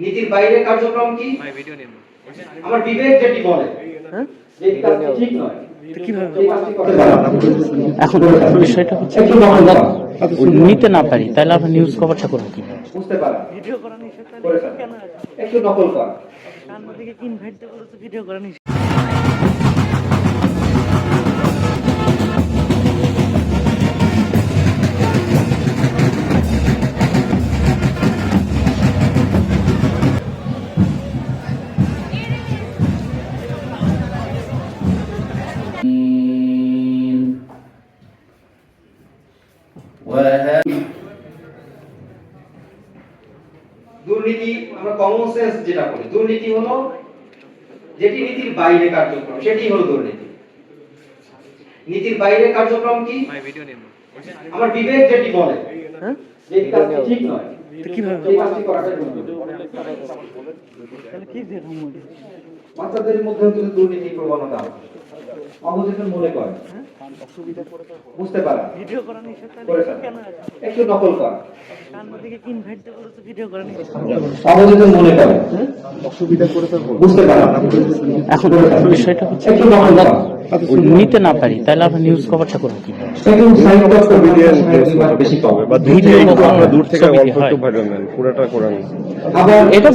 নীতির বাইরে কার্যক্রম কি? আমার বিবেক যেটি বলে হ্যাঁ? ঠিক নয়। এখন বিষয়টা হচ্ছে নিতে না পারি তাহলে আমরা নিউজ কভারটা করব কি? বুঝতে পারা। ভিডিও করা নিষেধ একটু নকল করা। কান্না থেকে ইনভাইট দিয়ে ভিডিও করা নিষেধ। দুর্নীতি আমরা কমন সেন্স যেটা বলি দুর্নীতি হলো যেটি নীতির বাইরে কার্যক্রম সেটি হলো দুর্নীতি। নীতির বাইরে কার্যক্রম কি? আমার বিবেক যেটি বলে হ্যাঁ? যে কাজটি ঠিক নয়? বাচ্চাদের মধ্যে দুর্নীতি প্রবণতা আছে। অবচেতন মনে করে বুঝতে পারা ভিডিও করা নিষেধ? একটু নকল করা বলেছে ভিডিও করা অবচেতন মনে করে বুঝতে পারা এখন বিষয়টা হচ্ছে একটু নকল করা নিতে না পারি তাহলে আমরা নিউজ কভারটা করব কি? বেশি পাবে বা দূর থেকে দূর থেকে অল্প একটু ভাইরাল পুরোটা করেন। আবার এটা